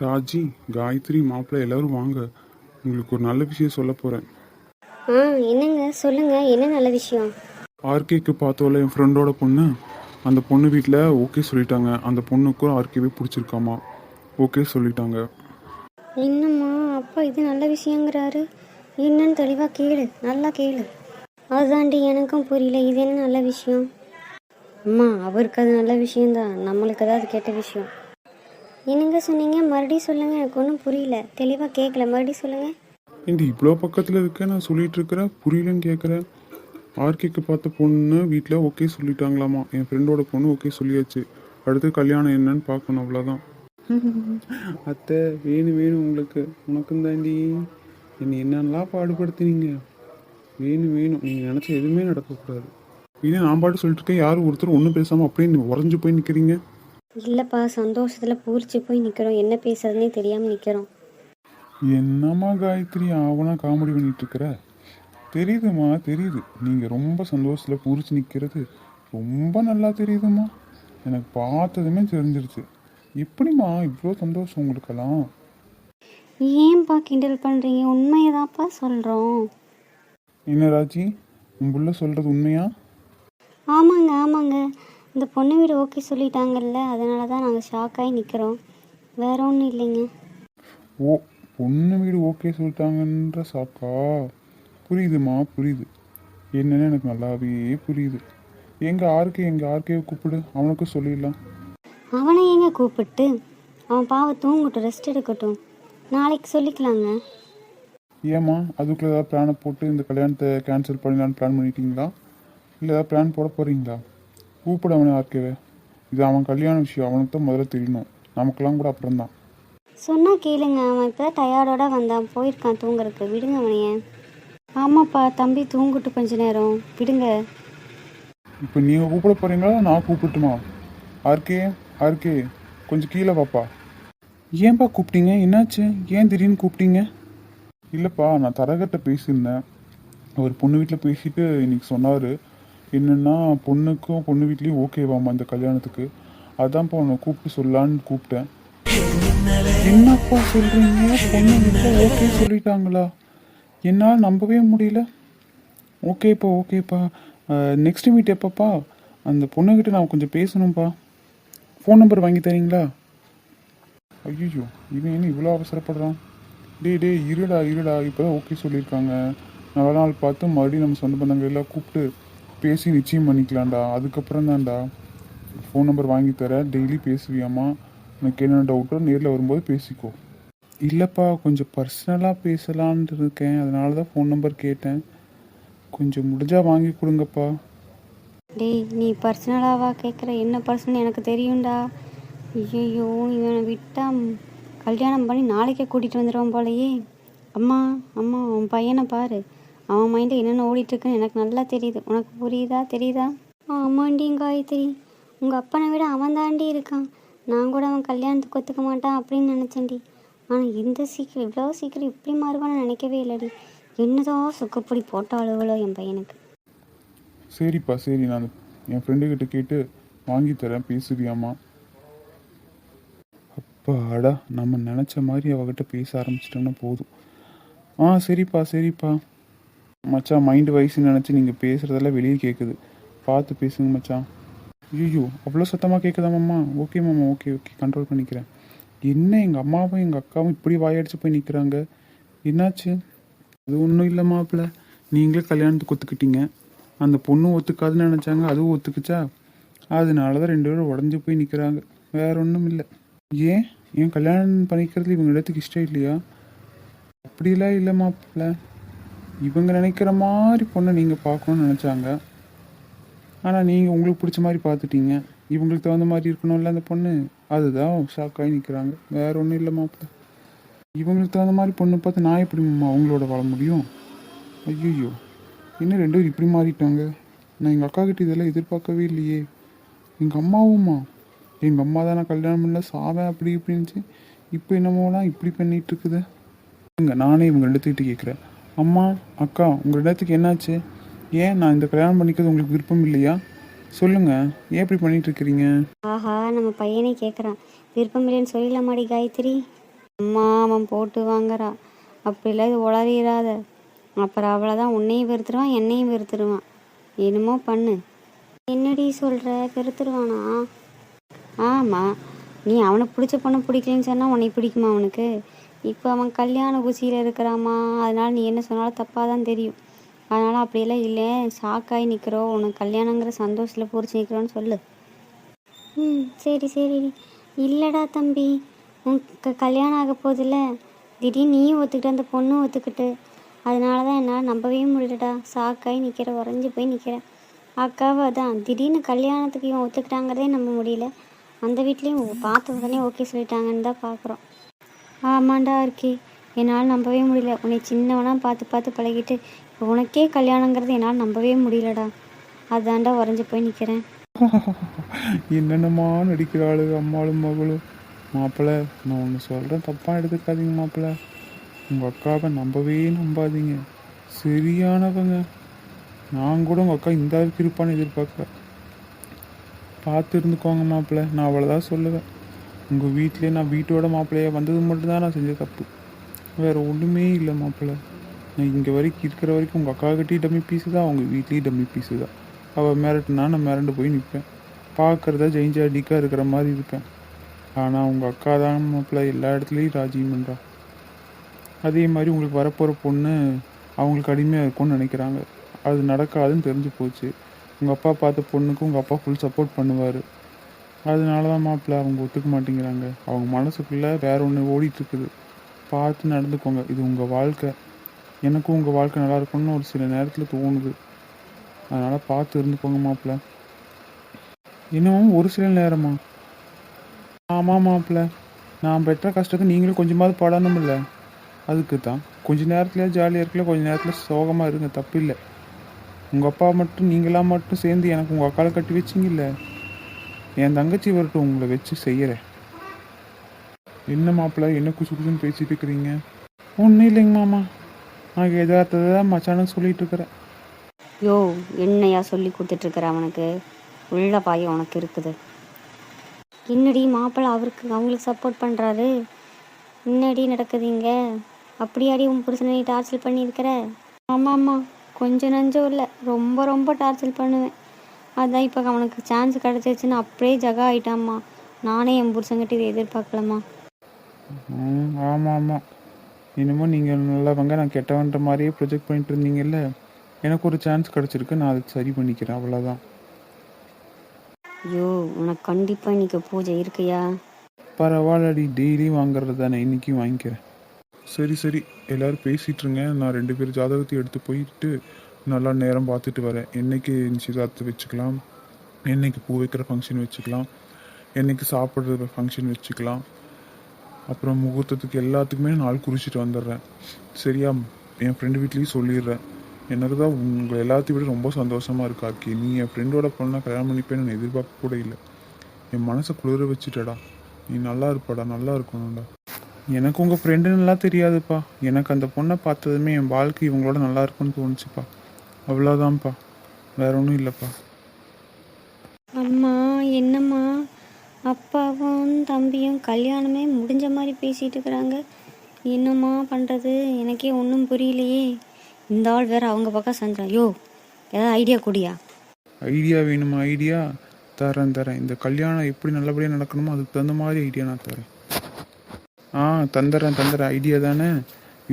ராஜி காயத்ரி மாப்பிள்ளை எல்லாரும் வாங்க. உங்களுக்கு ஒரு நல்ல விஷயம் சொல்ல போகிறேன் ஆ என்னங்க? சொல்லுங்க. என்ன நல்ல விஷயம்? ஆர்கேக்கு பார்த்தோல என் ஃப்ரெண்டோட பொண்ணு. அந்த பொண்ணு வீட்டில் ஓகே சொல்லிட்டாங்க. அந்த பொண்ணுக்கும் ஆர்கேவே பிடிச்சிருக்காமா? ஓகே சொல்லிட்டாங்க. என்னம்மா? அப்பா இது நல்ல விஷயங்கிறாரு. என்னன்னு தெளிவாக கேளு. நல்லா கேளு. அதுதாண்டி எனக்கும் புரியல. இது என்ன நல்ல விஷயம்? அம்மா அவருக்கு அது நல்ல விஷயம்தான். நம்மளுக்கு அது கெட்ட விஷயம். என்னங்க சொன்னீங்க? மறுபடியும் சொல்லுங்க. எனக்கு ஒன்றும் புரியல. தெளிவாக கேட்கல மறுபடியும் சொல்லுங்க. ஏண்டி இவ்வளோ பக்கத்தில் இருக்க நான் சொல்லிட்டு இருக்கிறேன் புரியலன்னு கேட்குறேன் ஆர்கேக்கு பார்த்த பொண்ணு வீட்டில் ஓகே சொல்லிட்டாங்களாமா? என் ஃப்ரெண்டோட பொண்ணு ஓகே சொல்லியாச்சு. அடுத்து கல்யாணம் என்னன்னு பார்க்கணும் அவ்வளோதான் அத்தை வேணும் வேணும் உங்களுக்கு. உனக்கும் தாண்டி. என்னை என்னென்னலாம் பாடுபடுத்துனீங்க? வேணும் வேணும் நீங்கள் நினச்ச எதுவுமே நடக்கக்கூடாது. இதே நான் பாட்டு சொல்லிட்டு இருக்கேன். யாரும் ஒருத்தர் ஒன்றும் பேசாமல் அப்படியே உறைஞ்சு போய் நிற்கிறீங்க இல்லைப்பா சந்தோஷத்தில் பூரிச்சு போய் நிற்கிறோம் என்ன பேசுறதுனே தெரியாமல் நிற்கிறோம் என்னம்மா காயத்ரி ஆவனா காமெடி பண்ணிட்டு இருக்கிற? தெரியுதுமா தெரியுது. நீங்கள் ரொம்ப சந்தோஷத்தில் பூரிச்சு நிற்கிறது ரொம்ப நல்லா தெரியுதுமா. எனக்கு பார்த்ததுமே தெரிஞ்சிருச்சு. எப்படிம்மா இவ்வளோ சந்தோஷம் உங்களுக்கெல்லாம்? ஏன்பா கிண்டல் பண்ணுறீங்க உண்மையை தான்ப்பா சொல்கிறோம் என்ன ராஜி? உன் புள்ள சொல்கிறது உண்மையா? ஆமாங்க ஆமாங்க. இந்த பொண்ணு வீடு ஓகே சொல்லிட்டாங்கல்ல அதனால தான் நாங்கள் ஷாக்காகி நிற்கிறோம் வேற ஒன்றும் இல்லைங்க. ஓ பொண்ணு வீடு ஓகே சொல்லிட்டாங்கன்ற சாக்கா புரியுதுமா புரியுது. என்னன்னு எனக்கு நல்லாவே புரியுது. எங்க ஆர்கே எங்க ஆர்கேவை கூப்பிடு அவனுக்கும் சொல்லிடலாம். அவனை ஏங்க கூப்பிட்டு? அவன் பாவ தூங்கட்டும் ரெஸ்ட் எடுக்கட்டும். நாளைக்கு சொல்லிக்கலாங்க. ஏம்மா அதுக்குள்ள ஏதாவது பிளானை போட்டு இந்த கல்யாணத்தை கேன்சல் பண்ணலான்னு பிளான் பண்ணிட்டீங்களா? இல்லை ஏதாவது பிளான் போட போகிறீங்களா கூப்பிட அவனை ஆர்கேவே. இது அவன் கல்யாண விஷயம் அவனுக்கு தான் முதல்ல தெரியணும். நமக்கெல்லாம் கூட அப்புறம் தான் சொன்னால் கேளுங்க அவன் இப்போ டயர்டோட வந்தான். போயிருக்கான் தூங்குறதுக்கு. விடுங்க அவனைய. ஆமாப்பா தம்பி தூங்கட்டும் கொஞ்ச நேரம். விடுங்க. இப்போ நீங்கள் கூப்பிட போகிறீங்களா நான் கூப்பிட்டுமா? ஆர்கே ஆர்கே கொஞ்சம் கீழே பாப்பா ஏன்பா கூப்பிட்டீங்க? என்னாச்சு? ஏன் திடீர்னு கூப்பிட்டீங்க? இல்லைப்பா நான் தரகட்ட பேசியிருந்தேன். அவர் பொண்ணு வீட்டில் பேசிட்டு இன்னைக்கு சொன்னார். என்னென்னா பொண்ணுக்கும் பொண்ணு வீட்லேயும் ஓகேவாம்மா இந்த கல்யாணத்துக்கு. அதான்ப்பா உன்னை கூப்பிட்டு சொல்லலான்னு கூப்பிட்டேன். என்னப்பா சொல்கிறீங்க பொண்ணு வீட்டில் ஓகே சொல்லிட்டாங்களா? என்னால் நம்பவே முடியல. ஓகேப்பா ஓகேப்பா நெக்ஸ்ட் மீட் எப்பப்பா? அந்த பொண்ணுக்கிட்ட நான் கொஞ்சம் பேசணும்ப்பா ஃபோன் நம்பர் வாங்கி தரீங்களா? ஐயோ இவன் என்ன இவ்வளோ அவசரப்படுறான்? டேய் டேய் இருடா இருடா. இப்போ தான் ஓகே சொல்லியிருக்காங்க. நல்ல நாள் பார்த்து மறுபடியும் நம்ம சொந்த பந்தங்கள் எல்லாம் கூப்பிட்டு பேசி நிச்சயம் பண்ணிக்கலாம்டா. அதுக்கப்புறம் தான்டா ஃபோன் நம்பர் வாங்கி தரேன் டெய்லி பேசுவியாம்மா? உனக்கு என்ன டவுட்டோ நேரில் வரும்போது பேசிக்கோ. இல்லைப்பா கொஞ்சம் பர்சனலாக பேசலான் இருக்கேன். அதனால தான் ஃபோன் நம்பர் கேட்டேன். கொஞ்சம் முடிஞ்சால் வாங்கி கொடுங்கப்பா. டேய் நீ பர்சனலாவா கேட்குற என்ன பர்சனல் எனக்கு தெரியும்டா. ஐயோ இவனை விட்டா கல்யாணம் பண்ணி நாளைக்கே கூட்டிகிட்டு வந்துடுவான் போலையே. அம்மா அம்மா உன் பையனை பாரு. அவன் மைண்டில் என்னென்ன ஓடிட்டுருக்குன்னு எனக்கு நல்லா தெரியுது. உனக்கு புரியுதா? தெரியுதா? ஆமாண்டி காயத்ரி. உங்கள் அப்பனை விட அவன் தாண்டி இருக்கான். நான் கூட அவன் கல்யாணத்துக்கு ஒத்துக்க மாட்டான் அப்படின்னு நினச்சேன்டி. ஆனால் இந்த சீக்கிரம் இவ்வளோ சீக்கிரம் இப்படி மாறுவான்னு நினைக்கவே இல்லைடி. என்னதான் சுக்கப்படி போட்டாளுவளோ என் பையனுக்கு. சரிப்பா சரி. நான் என் ஃப்ரெண்டுக்கிட்ட கேட்டு வாங்கி தரேன். பேசுவியாம்மா? அப்பாடா நம்ம நினச்ச மாதிரி அவகிட்ட பேச ஆரம்பிச்சிட்டோன்னா போதும். ஆ சரிப்பா சரிப்பா. மச்சான் மைண்டு வயசுன்னு நினச்சி நீங்கள் பேசுகிறதெல்லாம் வெளியே கேட்குது பார்த்து பேசுங்க மச்சான். ஐயோ அவ்வளோ சத்தமாக கேட்குதா மாமா? ஓகே மாமா ஓகே ஓகே கண்ட்ரோல் பண்ணிக்கிறேன். என்ன எங்கள் அம்மாவும் எங்கள் அக்காவும் இப்படி வாயடிச்சு போய் நிற்கிறாங்க என்னாச்சு? அது ஒன்றும் இல்லை மாப்பிள்ள. நீங்களே கல்யாணத்துக்கு ஒத்துக்கிட்டீங்க. அந்த பொண்ணும் ஒத்துக்காதுன்னு நினச்சாங்க அதுவும் ஒத்துக்குச்சா? அதனால தான் ரெண்டு பேரும் உடஞ்சி போய் நிற்கிறாங்க வேற ஒன்றும் இல்லை. ஏன்? ஏன் கல்யாணம் பண்ணிக்கிறது இவங்க இடத்துக்கு இஷ்டம் இல்லையா? அப்படிலாம் இல்லை மாப்பிள்ள. இவங்க நினைக்கிற மாதிரி பொண்ணை நீங்கள் பார்க்கணும்னு நினச்சாங்க. ஆனால் நீங்கள் உங்களுக்கு பிடிச்ச மாதிரி பார்த்துட்டீங்க. இவங்களுக்கு தகுந்த மாதிரி இருக்கணும்ல அந்த பொண்ணு. அதுதான் ஷாக்காகி நிற்கிறாங்க வேற ஒன்றும் இல்லை மாப்பிள்ள. இவங்களுக்கு தகுந்த மாதிரி பொண்ணு பார்த்து நான் எப்படி அவங்களோட வாழ முடியும்? ஐயோ இன்னும் ரெண்டு பேரும் இப்படி மாறிட்டாங்க? நான் எங்கள் அக்கா கிட்ட இதெல்லாம் எதிர்பார்க்கவே இல்லையே. எங்கள் அம்மாவும்மா எங்கள் அம்மா தான் நான் கல்யாணம் பண்ணல. சாவேன் அப்படி இப்படின்ச்சு இப்போ என்னமோலாம் இப்படி பண்ணிகிட்டு இருக்குது? நானே இவங்க எடுத்துக்கிட்டு கேட்குறேன் அம்மா அக்கா உங்கள் இடத்துக்கு என்னாச்சு? ஏன் நான் இந்த கல்யாணம் பண்ணிக்கிறது உங்களுக்கு விருப்பம் இல்லையா? சொல்லுங்க ஏன் இப்படி பண்ணிட்டு இருக்கிறீங்க? ஆஹா நம்ம பையனே கேட்குறான் விருப்பம் இல்லைன்னு சொல்லிடலாமாடி காயத்ரி? அம்மா அவன் போட்டு வாங்குறான் அப்படிலாம் இது உளறிடாத. அப்புறம் அவ்வளோதான் உன்னையும் வெறுத்துருவான் என்னையும் வெறுத்துருவான். என்னமோ பண்ணு. என்னடி சொல்கிற வெறுத்துருவானா? ஆமாம் நீ அவனை பிடிச்ச பொண்ணை பிடிக்கலன்னு சொன்னால் உன்னை பிடிக்குமா அவனுக்கு? இப்போ அவன் கல்யாண குசியில் இருக்கிறாமா அதனால் நீ என்ன சொன்னாலும் தப்பாக தான் தெரியும். அதனால் அப்படியெல்லாம் இல்லை. ஷாக்காகி நிற்கிறோம் உனக்கு கல்யாணங்கிற சந்தோஷத்தில் பூரிச்சு நிற்கிறோன்னு சொல்லு. ம் சரி சரி. இல்லைடா தம்பி. உனக்கு கல்யாணம் ஆக போதில்ல திடீர்னு நீயும் ஒத்துக்கிட்டு அந்த பொண்ணும் ஒத்துக்கிட்டு. அதனால தான் என்னால் நம்பவே முடியலடா. ஷாக்காகி நிற்கிற உறைஞ்சி போய் நிற்கிறேன் அக்காவை தான் திடீர்னு கல்யாணத்துக்கு இவன் ஒத்துக்கிட்டாங்கிறதே நம்ப முடியல. அந்த வீட்லேயும் பார்த்த உடனே ஓகே சொல்லிட்டாங்கன்னு தான் பார்க்குறோம் ஆமாண்டா இருக்கே. என்னால் நம்பவே முடியல. உன்னை சின்னவனாக பார்த்து பார்த்து பழகிட்டு இப்போ உனக்கே கல்யாணங்கிறது என்னால் நம்பவே முடியலடா. அதான்டா உறைஞ்சி போய் நிற்கிறேன் என்னென்னமா நடிக்கிறாளு அம்மாளும் மகளும். மாப்பிள்ளை நான் ஒன்று சொல்கிறேன் தப்பாக எடுத்துக்காதீங்க மாப்பிள்ளை உங்கள் அக்காவை நம்பவே நம்பாதீங்க. சரியானவங்க. நான் கூட உங்கள் அக்கா இந்த அளவுக்கு இருப்பான்னு எதிர்பார்க்கல. பார்த்து இருந்துக்கோங்க மாப்பிள்ளை நான் அவ்வளோதான் சொல்லுவேன். உங்கள் வீட்டிலே நான் வீட்டோட மாப்பிள்ளையா வந்தது மட்டும்தான் நான் செஞ்ச தப்பு. வேறு ஒன்றுமே இல்லை மாப்பிள்ளை. நான் இங்கே வரைக்கும் இருக்கிற வரைக்கும் உங்கள் அக்காக்கிட்டேயும் டம்மி பீஸு தான் அவங்க வீட்லேயும் டம்மி பீஸு தான். அவள் மிரட்டுனா நான் மிரண்டு போய் நிற்பேன் பார்க்குறதா ஜெயிஞ்சா அடிக்காக இருக்கிற மாதிரி இருப்பேன். ஆனால் உங்கள் அக்கா தான் மாப்பிள்ள எல்லா இடத்துலையும் ராஜியம் பண்ணுறா அதே மாதிரி உங்களுக்கு வரப்போகிற பொண்ணு அவங்களுக்கு அடிமையாக இருக்கும்னு நினைக்கிறாங்க. அது நடக்காதுன்னு தெரிஞ்சு போச்சு. உங்கள் அப்பா பார்த்த பொண்ணுக்கு உங்கள் அப்பா ஃபுல் சப்போர்ட் பண்ணுவார். அதனால தான் மாப்பிள்ளை அவங்க ஒத்துக்க மாட்டேங்கிறாங்க. அவங்க மனசுக்குள்ளே வேற ஒன்று ஓடிட்டு இருக்குது பார்த்து நடந்துக்கோங்க. இது உங்கள் வாழ்க்கை. எனக்கும் உங்கள் வாழ்க்கை நல்லா இருக்கணும்னு ஒரு சில நேரத்தில் தோணுது. அதனால் பார்த்து இருந்துக்கோங்க மாப்பிள்ளை. இன்னமும் ஒரு சில நேரமா? ஆமாம் மாப்பிள்ளை. நான் பெற்ற கஷ்டத்தை நீங்களும் கொஞ்சமாவது படணுமில்ல அதுக்கு தான் கொஞ்ச நேரத்தில் ஜாலியாக இருக்கல கொஞ்ச நேரத்தில் சோகமாக இருங்க. தப்பு இல்லை உங்கள் அப்பா மட்டும் நீங்களாக மட்டும் சேர்ந்து எனக்கு உங்கள் அக்காவை கட்டி வச்சிங்கல்ல? என் தங்கச்சி வரட்டும் உங்களை வச்சு செய்கிறேன் என்ன மாப்பிள்ள என்ன குசு குசுன்னு பேசிட்டு இருக்கிறீங்க? ஒன்றும் இல்லைங்க மாமா. நான் எதார்த்ததை தான் மச்சானுக்கு சொல்லிட்டு இருக்கிறேன். யோ என்னையா சொல்லி கொடுத்துட்ருக்குற அவனுக்கு? உள்ள பாயம் உனக்கு இருக்குது. என்னடி மாப்பிள்ளை அவருக்கு அவங்களுக்கு சப்போர்ட் பண்ணுறாரு என்னடி நடக்குதுங்க அப்படியாடி உன் புருஷனை டார்ச்சல் டார்ச்சர் பண்ணியிருக்கிற? ஆமாம் ஆமாம் கொஞ்சம் நஞ்சம் இல்லை. ரொம்ப ரொம்ப டார்ச்சல் பண்ணுவேன். அதான் இப்போ அவனுக்கு சான்ஸ் கிடச்சிருச்சுன்னு அப்படியே ஜகா ஆயிட்டாம்மா. நானே என் புருஷங்கிட்ட இதை எதிர்பார்க்கலம்மா. ம் ஆமாம் ஆமாம் இனிமேல் நீங்கள் நல்லவங்க நான் கெட்டவன்ற மாதிரியே ப்ரொஜெக்ட் பண்ணிட்டு இருந்தீங்கல்ல? எனக்கு ஒரு சான்ஸ் கிடச்சிருக்கு நான் அதை சரி பண்ணிக்கிறேன் அவ்வளோதான் ஐயோ உனக்கு கண்டிப்பாக இன்னைக்கு பூஜை இருக்குயா? பரவாயில்லடி டெய்லி வாங்குறது தானே இன்றைக்கும் வாங்கிக்கிறேன். சரி சரி. எல்லோரும் பேசிகிட்டு இருங்க நான் ரெண்டு பேர் ஜாதகத்தை எடுத்து போயிட்டு நல்லா நேரம் பார்த்துட்டு வரேன். என்றைக்கு நிச்சயதார்த்தம் வச்சுக்கலாம் என்னைக்கு பூ வைக்கிற ஃபங்க்ஷன் வச்சுக்கலாம் என்னைக்கு சாப்பிட்ற ஃபங்க்ஷன் வச்சுக்கலாம். அப்புறம் முகூர்த்தத்துக்கு எல்லாத்துக்குமே நாள் குறிச்சிட்டு வந்துடுறேன். சரியா என் ஃப்ரெண்டு வீட்லேயும் சொல்லிடுறேன். எனக்கு தான் உங்களை எல்லாத்தையும் விட ரொம்ப சந்தோஷமாக இருக்கா ஆக்கி. நீ என் ஃப்ரெண்டோட பொண்ணை கல்யாணம் பண்ணிப்பேன்னு நான் எதிர்பார்க்க கூட இல்லை. என் மனசை குளிர வச்சுட்டடா. நீ நல்லா இருப்பாடா நல்லா இருக்கணும்டா. எனக்கு உங்கள் ஃப்ரெண்டு நல்லா தெரியாதுப்பா. எனக்கு அந்த பொண்ணை பார்த்ததுமே என் வாழ்க்கை இவங்களோட நல்லா இருக்கும்னு தோணுச்சுப்பா. அவ்வளோதான்ப்பா வேற ஒன்றும் இல்லைப்பா. அம்மா என்னம்மா? அப்பாவும் தம்பியும் கல்யாணமே முடிஞ்ச மாதிரி பேசிகிட்டு இருக்கிறாங்க. என்னம்மா பண்ணுறது எனக்கே ஒன்றும் புரியலையே. இந்த ஆள் வேற அவங்க பக்கம் செஞ்சான் யோ ஏதாவது ஐடியா கூடியா? ஐடியா வேணுமா? ஐடியா தரேன் தரேன். இந்த கல்யாணம் எப்படி நல்லபடியாக நடக்கணுமோ அதுக்கு தகுந்த மாதிரி ஐடியா நான் தரேன். ஆ தந்துடுறேன் தந்துடுறேன் ஐடியா தானே?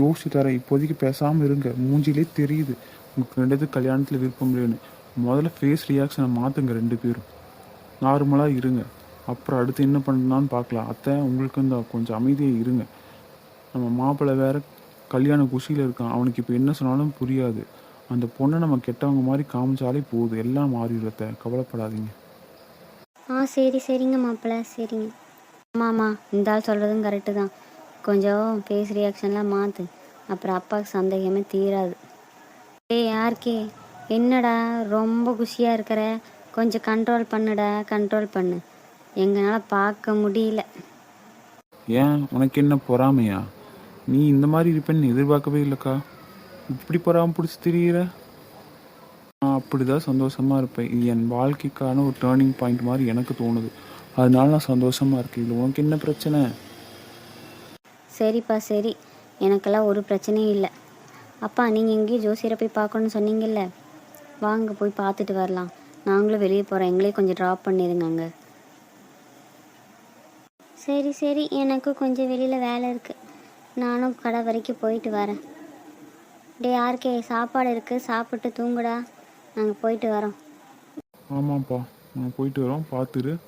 யோசிச்சு தரேன். இப்போதைக்கு பேசாமல் இருங்க. மூஞ்சிலே தெரியுது. உங்களுக்கு ரெண்டு கல்யாணத்தில் விருப்பம் இல்லைன்னு. முதல்ல ஃபேஸ் ரியாக்ஷனை மாற்றுங்க ரெண்டு பேரும். நார்மலாக இருங்க. அப்புறம் அடுத்து என்ன பண்ணலான்னு பார்க்கலாம். அத்தை உங்களுக்கு இந்த கொஞ்சம் அமைதியாக இருங்க. நம்ம மாப்பிள்ளை வேற கல்யாண குஷியில் இருக்கான். அவனுக்கு இப்போ என்ன சொன்னாலும் புரியாது. அந்த பொண்ணை நம்ம கெட்டவங்க மாதிரி காமிச்சாலே போதும். எல்லாம் மாறிடுறத கவலைப்படாதீங்க. ஆ சரி சரிங்க மாப்பிள்ளை. சரிங்க. ஆமாம்மா. இந்த ஆள் சொல்கிறதும் கரெக்டு தான். கொஞ்சம் ஃபேஸ் ரியாக்ஷன்லாம் மாற்று அப்புறம் அப்பாவுக்கு சந்தேகமே தீராது. ஏய் யாருக்கே? என்னடா ரொம்ப குஷியாக இருக்கிற. கொஞ்சம் கண்ட்ரோல் பண்ணுடா கண்ட்ரோல் பண்ணு. எங்களால் பார்க்க முடியல. ஏன்? உனக்கு என்ன பொறாமையா? நீ இந்த மாதிரி இருப்பேன்னு எதிர்பார்க்கவே இல்லைக்கா. இப்படி பொறாம பிடிச்சி திரியிற? நான் அப்படிதான் சந்தோஷமா இருப்பேன். இது என் வாழ்க்கைக்கான ஒரு டேர்னிங் பாயிண்ட் மாதிரி எனக்கு தோணுது. அதனால நான் சந்தோஷமா இருக்கேன். இதில் உனக்கு என்ன பிரச்சனை? சரிப்பா சரி. எனக்கெல்லாம் ஒரு பிரச்சனையும் இல்லை. அப்பா நீங்கள் எங்கேயும் ஜோசியரை போய் பார்க்கணுன்னு சொன்னீங்கல்ல. வாங்க போய் பார்த்துட்டு வரலாம். நாங்களும் வெளியே போகிறோம் எங்களையும் கொஞ்சம் ட்ராப் பண்ணிடுங்க அங்கே. சரி சரி. எனக்கும் கொஞ்சம் வெளியில் வேலை இருக்குது நானும் கடை வரைக்கும் போயிட்டு வரேன். டே யாருக்கே? சாப்பாடு இருக்குது சாப்பிட்டு தூங்குடா. நாங்கள் போயிட்டு வரோம். ஆமாப்பா நாங்கள் போயிட்டு வரோம். பார்த்துரு.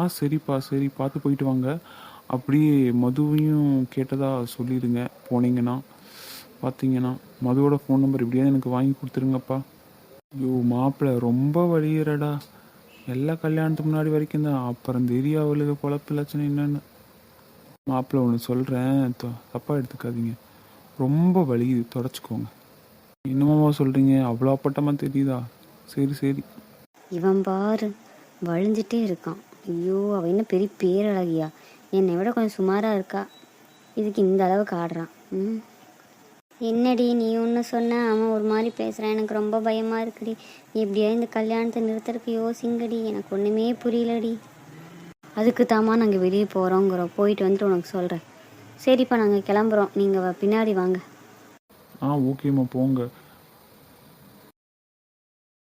ஆ சரிப்பா சரி. பார்த்து போயிட்டு வாங்க. அப்படியே மதுவையும் கேட்டதாக சொல்லிடுங்க. போனீங்கன்னா. பார்த்தீங்கன்னா மதுவோட ஃபோன் நம்பர் இப்படியாவது எனக்கு வாங்கி கொடுத்துருங்கப்பா. ஐயோ மாப்பிள்ளை ரொம்ப வழியிறடா எல்லா கல்யாணத்துக்கு முன்னாடி வரைக்கும் தான். அப்புறம் தெரியும் அவளுக்கு குழப்ப லட்சணம் என்னென்னு. மாப்பிள்ளை ஒன்று சொல்கிறேன் தப்பாக எடுத்துக்காதீங்க. ரொம்ப வலியுது தொடச்சிக்கோங்க. என்னமாவா சொல்கிறீங்க அவ்வளோ அப்பட்டமாக தெரியுதா? சரி சரி. இவன் பாரு வழிஞ்சிட்டே இருக்கான். ஐயோ அவ என்ன பெரிய பேரழகியா. என்னை விட கொஞ்சம் சுமாராக இருக்கா. இதுக்கு இந்த அளவுக்கு ஆடுறான். ம். என்னடி நீ ஒன்று சொன்ன? அவன் ஒரு மாதிரி பேசுகிறான் எனக்கு ரொம்ப பயமாக இருக்குடி. எப்படியா இந்த கல்யாணத்தை நிறுத்துறதுக்கு யோசிங்கடி. எனக்கு ஒன்றுமே புரியலடி. அதுக்கு தாமா நாங்கள் வெளியே போகிறோங்கிறோம் போயிட்டு வந்துட்டு உனக்கு சொல்கிறேன் சரிப்பா நாங்கள் கிளம்புறோம். நீங்கள் பின்னாடி வாங்க. ஆ ஓகேம்மா போங்க.